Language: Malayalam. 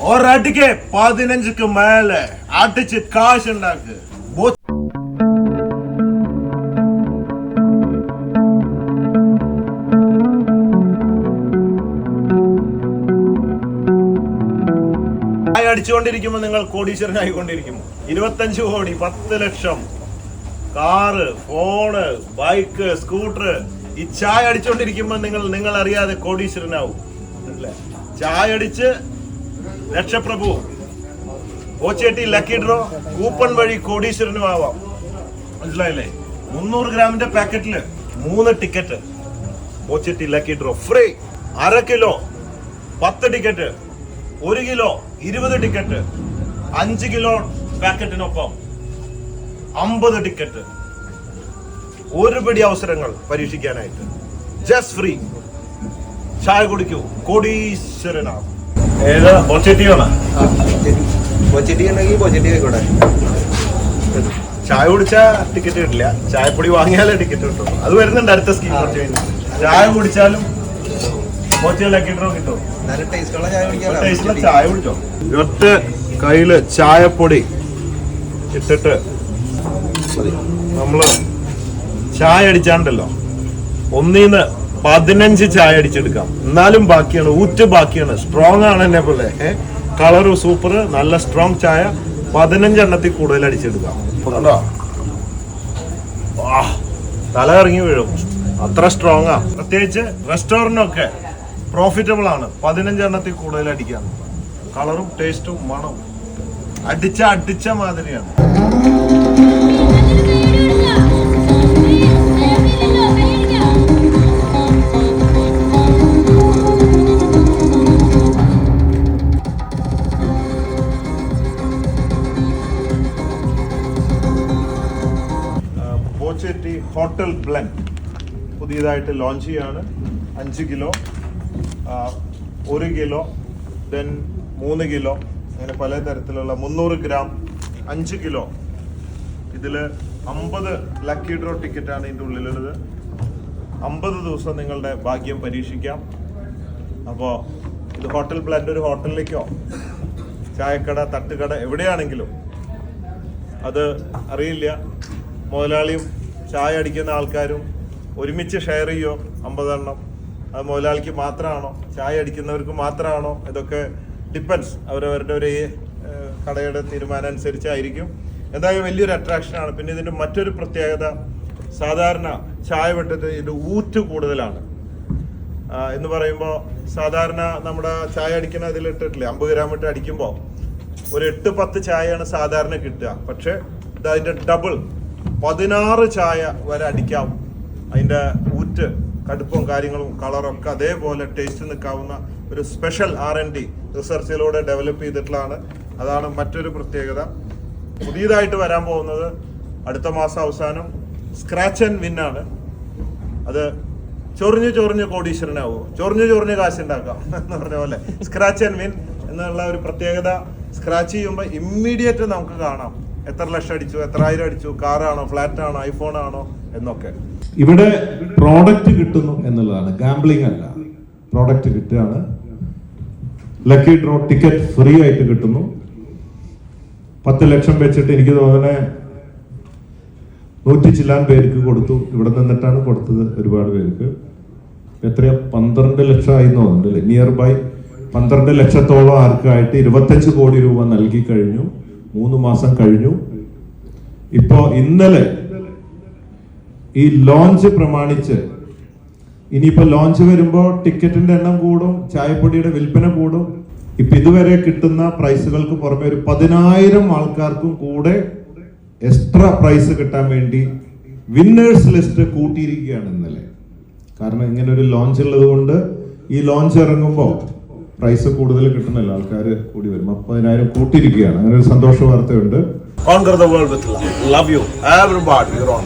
ഒരടിക്ക് പതിനഞ്ചുക്ക് മേലെ അടിച്ച് കാശ് ഉണ്ടാക്ക് അടിച്ചുകൊണ്ടിരിക്കുമ്പോൾ നിങ്ങൾ കോടീശ്വരനായിക്കൊണ്ടിരിക്കും. ഇരുപത്തഞ്ച് കോടി പത്ത് lakh. Car phone bike scooter ഈ ചായ അടിച്ചുകൊണ്ടിരിക്കുമ്പോൾ നിങ്ങൾ നിങ്ങൾ അറിയാതെ കോടീശ്വരനാവും ചായ അടിച്ച് രക്ഷപ്രഭു ഓച്ചേട്ടി ലക്കി ഡ്രോ കൂപ്പൺ വഴി കോടീശ്വരനും ആവാം. മനസ്സിലായില്ലേ? മുന്നൂറ് ഗ്രാമിന്റെ പാക്കറ്റിൽ മൂന്ന് ടിക്കറ്റ്. ഓച്ചേട്ടി lucky draw free. അര കിലോ പത്ത് ടിക്കറ്റ്. ഒരു കിലോ ഇരുപത് ടിക്കറ്റ്. അഞ്ച് കിലോ പാക്കറ്റിനൊപ്പം അമ്പത് ടിക്കറ്റ്. ഒരുപടി അവസരങ്ങൾ പരീക്ഷിക്കാനായിട്ട്. Just free. ചായ കുടിക്കൂ. കോടീശ്വരനാകും ഏത്? ആയിക്കോട്ടെ. ചായ കുടിച്ചാ ടിക്കറ്റ് കിട്ടില്ല. ചായപ്പൊടി വാങ്ങിയാലേ ടിക്കറ്റ് കിട്ടുള്ളൂ. അത് വരുന്നുണ്ട് അടുത്ത സ്കീം കുറച്ച് കഴിഞ്ഞ്. ചായ കുടിച്ചാലും കിട്ടും. ടേസ്റ്റുള്ള ചായ കുടിച്ചോ? ഒറ്റ കയ്യിൽ ചായപ്പൊടി ഇട്ടിട്ട് നമ്മൾ ചായ അടിച്ചാണ്ടല്ലോ. ഒന്നീന്ന് പതിനഞ്ച് ചായ അടിച്ചെടുക്കാം. എന്നാലും ബാക്കിയാണ് ഊറ്റ് ബാക്കിയാണ്. സ്ട്രോങ് ആണ് എന്നെ പോലെ. കളറ് സൂപ്പർ നല്ല സ്ട്രോങ് ചായ. പതിനഞ്ചെണ്ണത്തിൽ കൂടുതൽ അടിച്ചെടുക്കാം. തല ഇറങ്ങി വീഴും. അത്ര സ്ട്രോങ് ആ. പ്രത്യേകിച്ച് റെസ്റ്റോറന്റൊക്കെ പ്രോഫിറ്റബിൾ ആണ്. പതിനഞ്ചെണ്ണത്തിൽ കൂടുതൽ അടിക്കാൻ. കളറും ടേസ്റ്റും മണവും. അടിച്ച അടിച്ച മാതിരിയാണ്. പോച്ചേറ്റി ഹോട്ടൽ ബ്ലെൻഡ് പുതിയതായിട്ട് ലോഞ്ച് ചെയ്യാണ്. അഞ്ച് കിലോ ഒരു കിലോ ദെൻ മൂന്ന് കിലോ അങ്ങനെ പല തരത്തിലുള്ള മുന്നൂറ് ഗ്രാം അഞ്ച് കിലോ. ഇതിൽ അമ്പത് ലക്കി ഡ്രോ ടിക്കറ്റാണ് ഇതിന്റെ ഉള്ളിലുള്ളത്. അമ്പത് ദിവസം നിങ്ങളുടെ ഭാഗ്യം പരീക്ഷിക്കാം. അപ്പോൾ ഇത് ഹോട്ടൽ ബ്ലാൻഡ് ഒരു ഹോട്ടലിലേക്കോ ചായക്കട തട്ടുകട എവിടെയാണെങ്കിലും. അത് അറിയില്ല. മുതലാളിയും ചായ അടിക്കുന്ന ആൾക്കാരും ഒരുമിച്ച് ഷെയർ ചെയ്യോ? അമ്പതെണ്ണം. അത് മുതലാളിക്ക് മാത്രമാണോ? ചായ അടിക്കുന്നവർക്ക് മാത്രമാണോ? ഇതൊക്കെ ഡിപ്പെൻസ് അവരവരുടെ ഒരു കടയുടെ തീരുമാനം അനുസരിച്ചായിരിക്കും. എന്തായാലും വലിയൊരു അട്രാക്ഷനാണ് പിന്നെ ഇതിന്റെ മറ്റൊരു പ്രത്യേകത സാധാരണ ചായ വെട്ടത്തിൽ ഇത് ഊറ്റ് കൂടുതലാണ്. എന്ന് പറയുമ്പോൾ സാധാരണ നമ്മുടെ ചായ അടിക്കുന്ന ഇതിൽ ഇട്ടിട്ടില്ലേ? അമ്പത് ഗ്രാം ഇട്ട് അടിക്കുമ്പോൾ ഒരു എട്ട് പത്ത് ചായയാണ് സാധാരണ കിട്ടുക. പക്ഷേ ഇത് അതിന്റെ ഡബിൾ പതിനാറ് ചായ വരെ അടിക്കാം. അതിന്റെ ഊറ്റ് കടുപ്പവും കാര്യങ്ങളും കളറൊക്കെ അതേപോലെ ടേസ്റ്റ് നിൽക്കാവുന്ന ഒരു സ്പെഷ്യൽ ആർ എൻ ഡി റിസർച്ചിലൂടെ ഡെവലപ്പ് ചെയ്തിട്ടുള്ളതാണ്. അതാണ് മറ്റൊരു പ്രത്യേകത. പുതിയതായിട്ട് വരാൻ പോകുന്നത് അടുത്ത മാസം അവസാനം സ്ക്രാച്ച് ആൻഡ് വിൻ ആണ്. അത് ചൊറിഞ്ഞ് ചൊറിഞ്ഞ് കോടീശ്വരനാവോ ചൊറിഞ്ഞ് ചൊറിഞ്ഞ് കാശുണ്ടാക്കാം എന്ന് പറഞ്ഞ പോലെ. സ്ക്രാച്ച് ആൻഡ് വിൻ എന്നുള്ള ഒരു പ്രത്യേകത സ്ക്രാച്ച് ചെയ്യുമ്പോൾ ഇമ്മീഡിയറ്റ് നമുക്ക് കാണാം. എത്ര ലക്ഷം അടിച്ചു എത്ര ആയിരം അടിച്ചു കാറാണോ ഫ്ലാറ്റ് ആണോ ഐഫോൺ ആണോ എന്നൊക്കെ. ഇവിടെ പ്രോഡക്റ്റ് കിട്ടുന്നു എന്നുള്ളതാണ്. ഗാംബ്ലിംഗ് അല്ല. പ്രോഡക്റ്റ് കിട്ടുകയാണ്. ലക്കി ഡ്രോ ടിക്കറ്റ് ഫ്രീ ആയിട്ട് കിട്ടുന്നു. പത്ത് ലക്ഷം വെച്ചിട്ട് എനിക്ക് തോന്നുന്നത് നൂറ്റി ചില്ലാൻ പേർക്ക് കൊടുത്തു. ഇവിടെ നിന്നിട്ടാണ് കൊടുത്തത് ഒരുപാട് പേർക്ക്. എത്രയാ? പന്ത്രണ്ട് ലക്ഷം ആയി തോന്നുന്നുണ്ട് നിയർ ബൈ പന്ത്രണ്ട് ലക്ഷത്തോളം ആർക്കായിട്ട് ഇരുപത്തഞ്ച് കോടി രൂപ നൽകി കഴിഞ്ഞു. മൂന്ന് മാസം കഴിഞ്ഞു. ഇപ്പോ ഇന്നലെ ഈ ലോഞ്ച് പ്രമാണിച്ച് ഇനിയിപ്പോ ലോഞ്ച് വരുമ്പോ ടിക്കറ്റിന്റെ എണ്ണം കൂടും ചായപ്പൊടിയുടെ വിൽപ്പന കൂടും. ഇപ്പൊ ഇതുവരെ കിട്ടുന്ന പ്രൈസുകൾക്ക് പുറമെ ഒരു പതിനായിരം ആൾക്കാർക്കും കൂടെ എക്സ്ട്രാ പ്രൈസ് കിട്ടാൻ വേണ്ടി വിന്നേഴ്സ് ലിസ്റ്റ് കൂട്ടിയിരിക്കുകയാണ് ഇന്നലെ. കാരണം ഇങ്ങനെ ഒരു ലോഞ്ച് ഉള്ളത് കൊണ്ട് ഈ ലോഞ്ച് ഇറങ്ങുമ്പോൾ പ്രൈസ് കൂടുതൽ കിട്ടുന്നില്ല ആൾക്കാർ കൂടി വരും. മുപ്പതിനായിരം പതിനായിരം കൂട്ടിയിരിക്കുകയാണ്. അങ്ങനെ ഒരു സന്തോഷ വാർത്തയുണ്ട്. Conquer world with love on on.